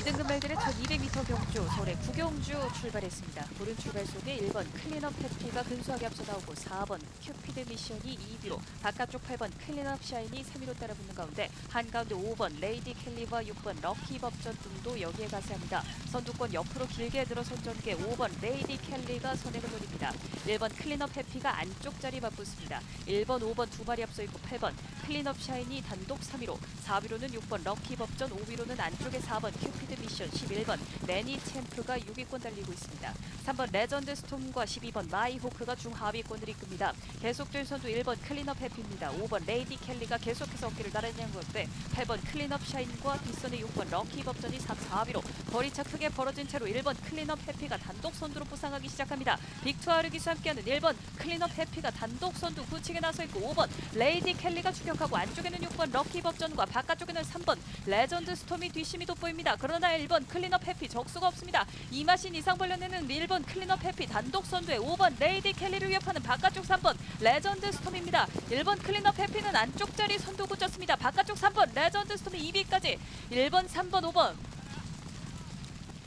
2등급 말들의 1200m 경주 서울의 구경주 출발했습니다. 오른 출발 속에 1번 클린업 해피가 근소하게 앞서 나오고 4번 큐피드 미션이 2위로 바깥쪽 8번 클린업 샤인이 3위로 따라붙는 가운데 한가운데 5번 레이디 캘리와 6번 럭키 법전 등도 여기에 가세합니다. 선두권 옆으로 길게 들어선 전개 5번 레이디 캘리가 선행을 노립니다. 1번 클린업 해피가 안쪽 자리 맞붙습니다. 1번, 5번 두 마리 앞서 있고 8번 클린업 샤인이 단독 3위로 4위로는 6번 럭키 법전 5위로는 안쪽에 4번 큐피드 미션 11번 레니 챔프가 6위권 달리고 있습니다. 3번 레전드 스톰과 12번 마이 호크가 중하위권을 이끕니다. 계속될 선두 1번 클린업 해피입니다. 5번 레이디 켈리가 계속해서 어깨를 나란히 한 건데 8번 클린업 샤인과 뒷선의 6번 럭키 법전이 3, 4위로 거리차 크게 벌어진 채로 1번 클린업 해피가 단독 선두로 부상하기 시작합니다. 빅투아르 기수 함께하는 1번 클린업 해피가 단독 선두 후측에 나서 있고 5번 레이디 켈리가 추격하고 안쪽에는 6번 럭키 법전과 바깥쪽에는 3번 레전드 스톰이 뒷심이 돋보입니다. 그러나 1번 클린업 해피 적수가 없습니다. 이마신 이상 벌려내는 1번 클린업 해피 단독 선두에 5번 레이디 켈리를 위협하는 바깥쪽 3번 레전드 스톰입니다. 1번 클린업 해피는 안쪽 자리 선두 굳혔습니다. 바깥쪽 3번 레전드 스톰이 2위까지 1번, 3번, 5번